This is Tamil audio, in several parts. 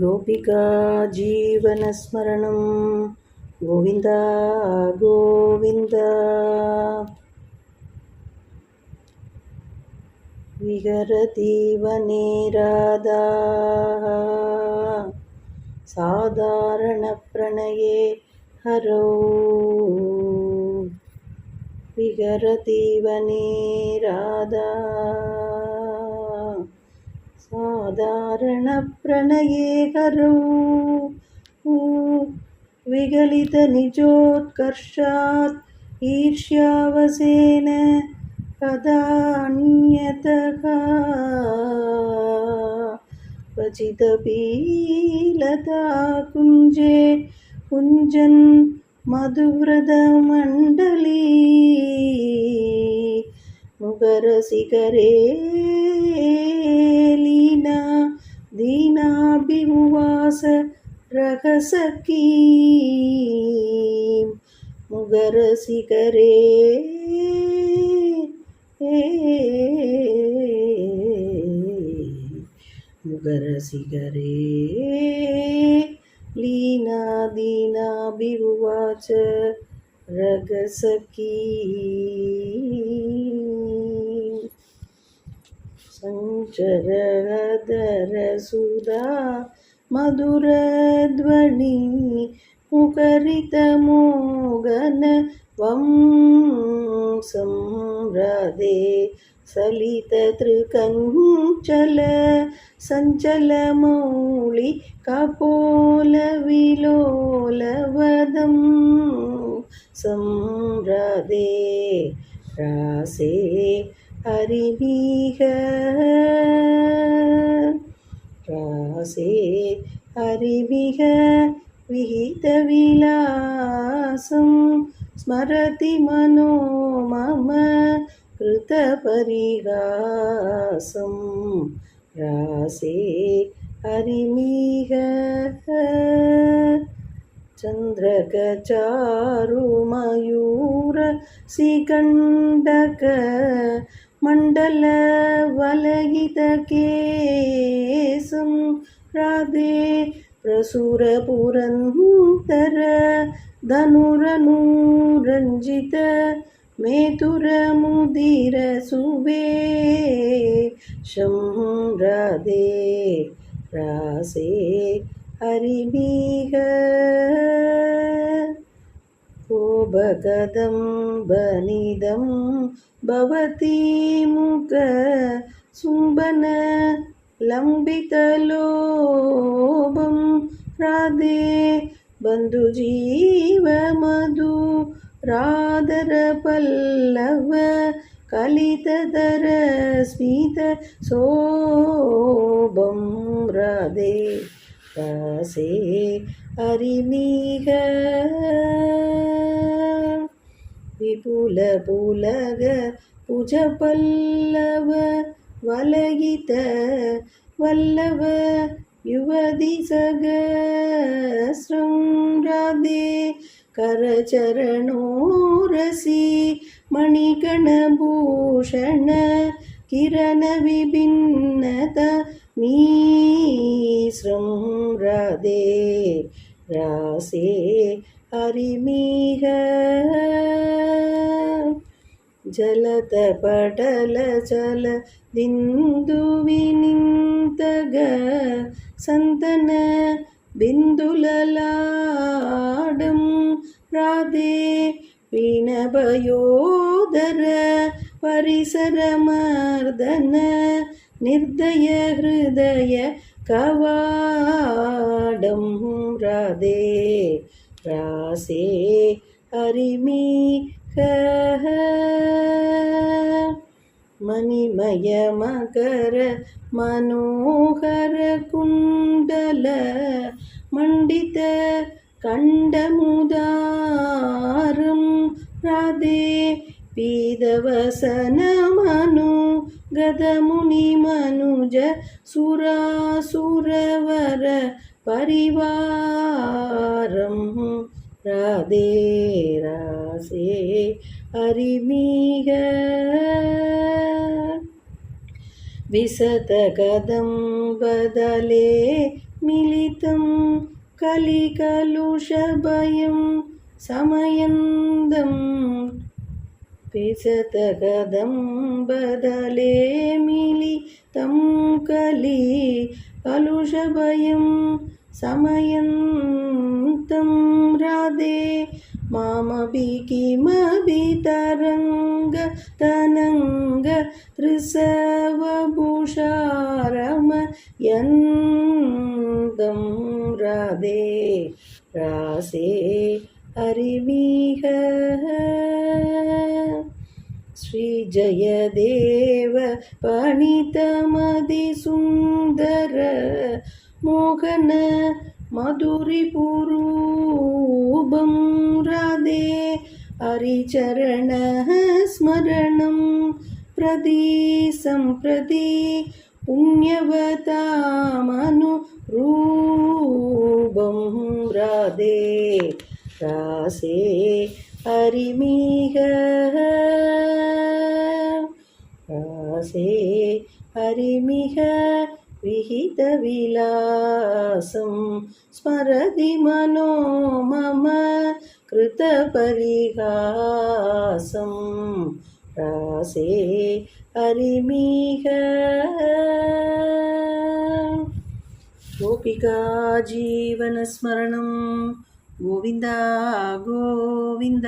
गोपिका जीवनस्मरणं गोविन्द गोविन्द विहरति वने राधा साधारणप्रणये हरौ विहरति वने राधा साधारणप्रणयेकरौ विगलितनिजोत्कर्षात् ईर्ष्यावसेन कदान्यतः क्वचिदपि लताकुञ्जे कुञ्जन् मधुव्रतमण्डली मुगरशिखरे दीनाभिमुवास रहसकी मुगर मुगरसिकरे लीना दीना दीनाभिमुवाच रगसकी सञ्चररदरसुधा मधुरध्वनि मुकरितमोगन वंसं रदे सलितत्रिकञ्चल सञ्चलमौळि कपोलविलोलवदं संरदे रासे அறிவீக ராசே அறிவிக विहितविलासं स्मरति मनो मम कृतपरिहासं रासे हरिमिह चन्द्रकचारुमयूर सिकण्डक மண்டல வலகித கேசம் ராதே பிரசுர புரந்தர தனுரனு ரஞ்சித மேதுர முதிர சுபே शं राधे रासे हरिभिः கோபகதம் பனிதம் பவதி முக சும்பன लम्बितलोभं राधे बन्धुजीवमधु राधरपल्लव कलितदरस्मितशोभं राधे रसे அறிமீக விபுல புலக புஜ பல்லவ வலகித வல்லவ ಯುವದಿ ಸಗಸೃಂಗಾದೆ ಕರಚರಣೋರಸಿ ಮಣಿಗಣಭೂಷಣ ಕಿರಣ ವಿಭಿನ್ನತ ನೀ ಸೃಂಗಾದೆ ராசே ஹரிமீக ಜಲತ ಪಟಲ ಜಲ ದಿಂದುವಿ ನಿಂತಗ ಸಂತನ ಬಿಂದುಲಲಾಡಂ ರಾಧೆ ವಿನಭಯೋದರ ಪರಿಸರ ಮರ್ದನ ನಿರ್ದಯ ಹೃದಯ கவாடம் ரதே ராசே அரிமிக மணிமய மகர மனோகர குண்டல மண்டித கண்டமுதாரும் ரதே వేదవసనమను గదముని మనుజ సురాసురవర పరివారం రాధే రాసే హరిమీగ విసతకదం బదలే మిళితం కలికలుషభయం సమయందం पेशतगदम्बदलेमिलि तं कली कलुषभयं समयन्तं राधे मामपि किमपि तरङ्गतनङ्ग त्रिसवभूषारमयन्तं राधे रासे हरिमिह श्रीजयदेव पणितमदिसुन्दर मोहन मधुरिपुरूपं राधे हरिचरणः स्मरणं प्रदी सम्प्रति पुण्यवतामनुरूपं राधे रासे அரிமீக ஆசே அரிமிக விஹித விலாசம் ஸ்மரதி மனோ மம கிருத பரிகாசம் ராசே அரிமிக கோபிகா ஜீவனஸ்மரணம் गोविन्द गोविन्द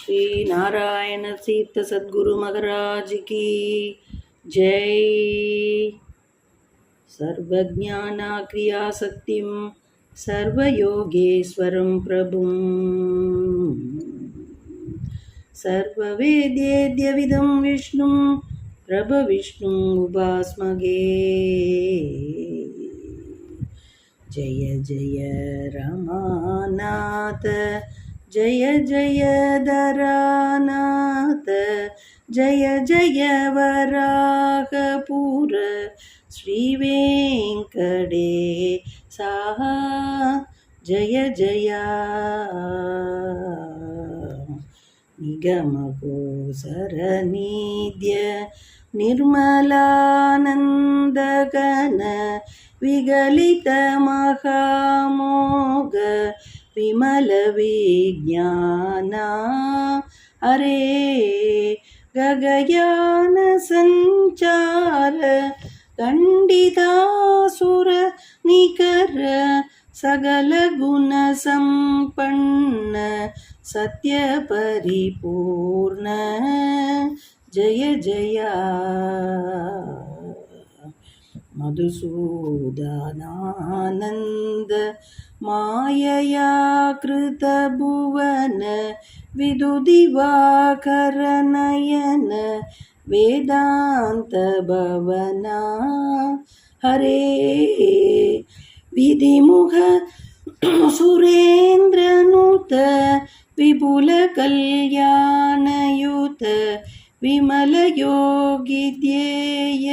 श्रीनारायणसीर्थसद्गुरुमहराजकी जै सर्वज्ञानाक्रियासक्तिं सर्वयोगेश्वरं प्रभुं सर्ववेद्येद्यविधं विष्णुं प्रभविष्णुभास्मगे जय जय रमानाथ जय जय दरानाथ जय जय वराहपुर श्रीवेङ्कडे जय जया निगमगोसरनिद्य निर्मलानन्दगन विगलितमहामोग विमलविज्ञाना अरे गगयानसञ्चार निकर सकलगुणसम्पन्न सत्यपरिपूर्ण जय जया मधुसूदनानन्द मायया कृतभुवन विदुदिवाकरनयन वेदान्तभवना हरे विधिमुख सुरेन्द्रनुत ವಿಪುಲ ಕಲ್ಯಾಣಯುತ ವಿಮಲಯೋಗಿ ಧ್ಯೇಯ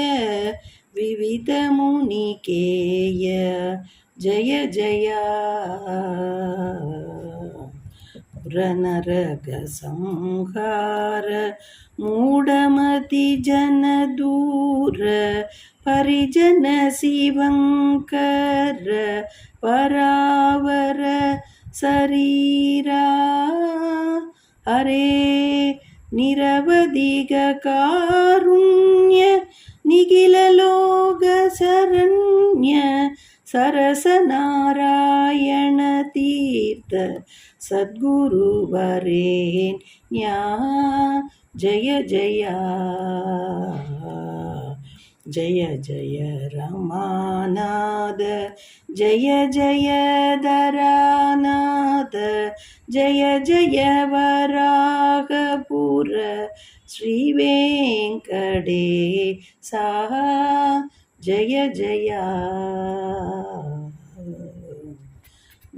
ವಿವಿಧ ಮುನಿಕೇಯ ಜಯ ಜಯ ಪುರನರಗ ಸಂಹಾರ ಮೂಢಮತಿ ಜನ ದೂರ ಪರಿಜನ ಶಿವಂಕರ ಪರಾವರ శరీరా హరే నిరవధిక కారుణ్య నిఖిలలోక శరణ్య சரசநாராயண தீர்த்த சத்குருவரேன் ஞா ஜய ஜயா ஜய ஜய ரமாநாத ஜய ஜய தராநாத ஜய ஜய வராகபுர ஸ்ரீவேங்கடே சா ஜய ஜயா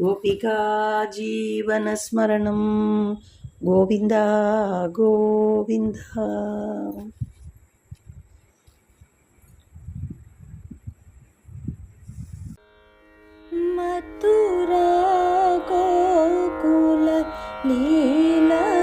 கோபிகா ஜீவனஸ்மரணம் கோவிந்தா கோவிந்தா मथुरा गोकुल लीला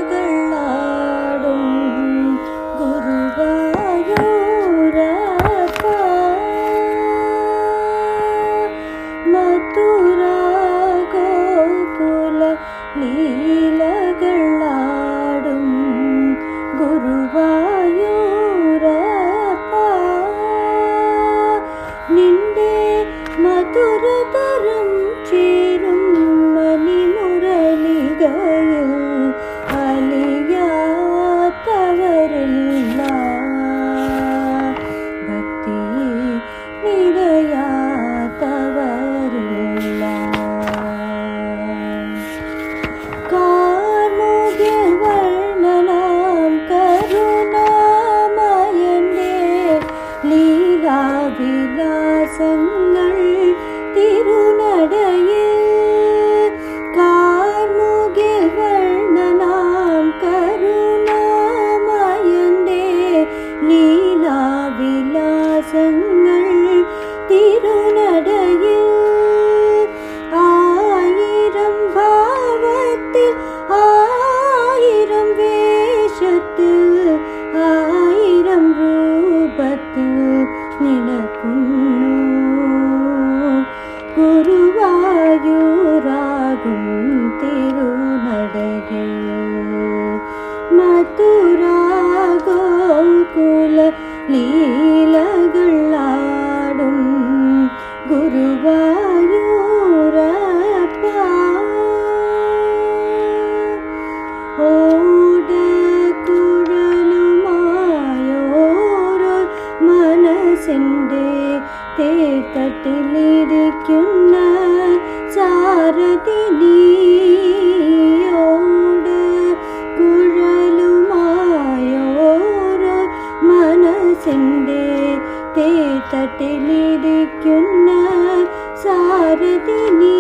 குல லீலகள் ஆடும் குருவாய் തട്ടിലിരിക്കുന്ന സാരഥിനീ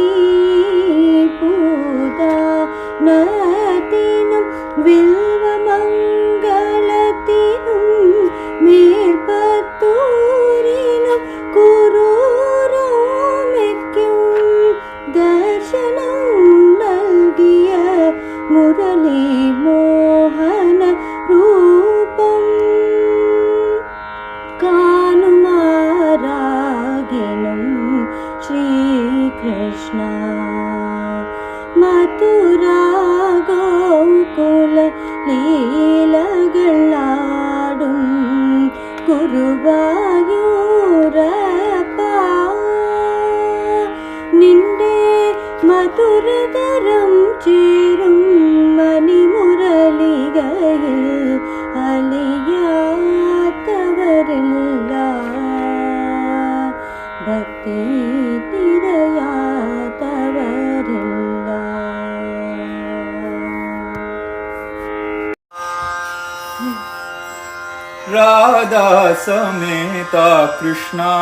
समेता कृष्णा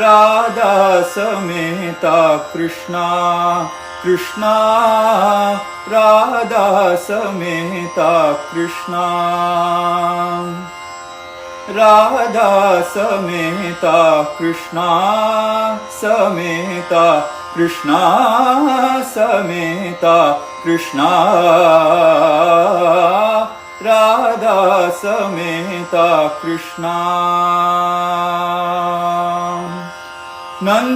राधा समेता कृष्णा कृष्णा राधा समेता कृष्णा राधा समेता कृष्णा समेता कृष्णा समेता कृष्णा राधा समेता कृष्णा नन्दकुमारानवनीतचोरा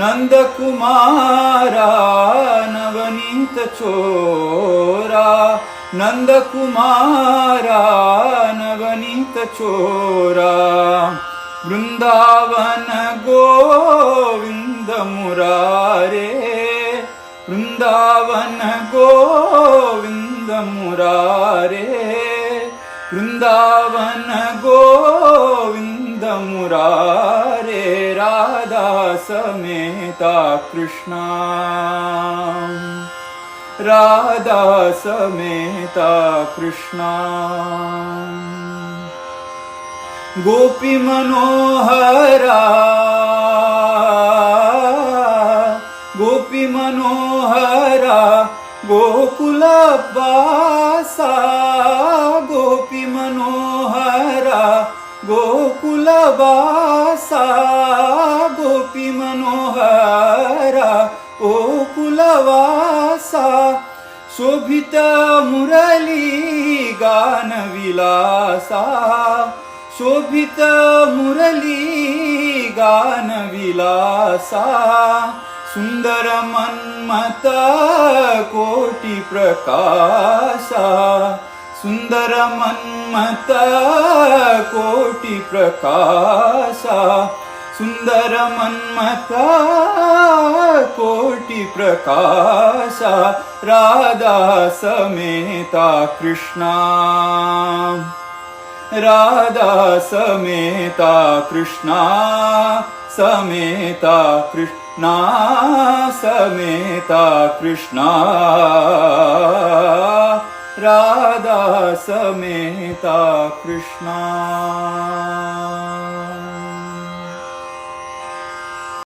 नन्दकुमारानवनीतचोरा नन्दकुमारानवनीतचोरा वृन्दावन गोविन्दमुरारे वृन्दावन गोविन्द मुरारे वृन्दावन गोविन्द मुरारे राधा समेता कृष्णा राधा समेता कृष्णा मनोहरा गोुलवासा गोपी मनोहरा गोकुलवासा गोपी मनोहरा गोपुलवासा शोभित मरली गानविलासा शोभित मुरली गानविलासा सुन्दर मन्मता कोटि प्रकाशा सुन्दर मन्मता कोटि प्रकाशा कोटि राधा समेता कृष्णा राधा समेता कृष्णा समेता कृष्णा समेता कृष्णा राधा समेता कृष्णा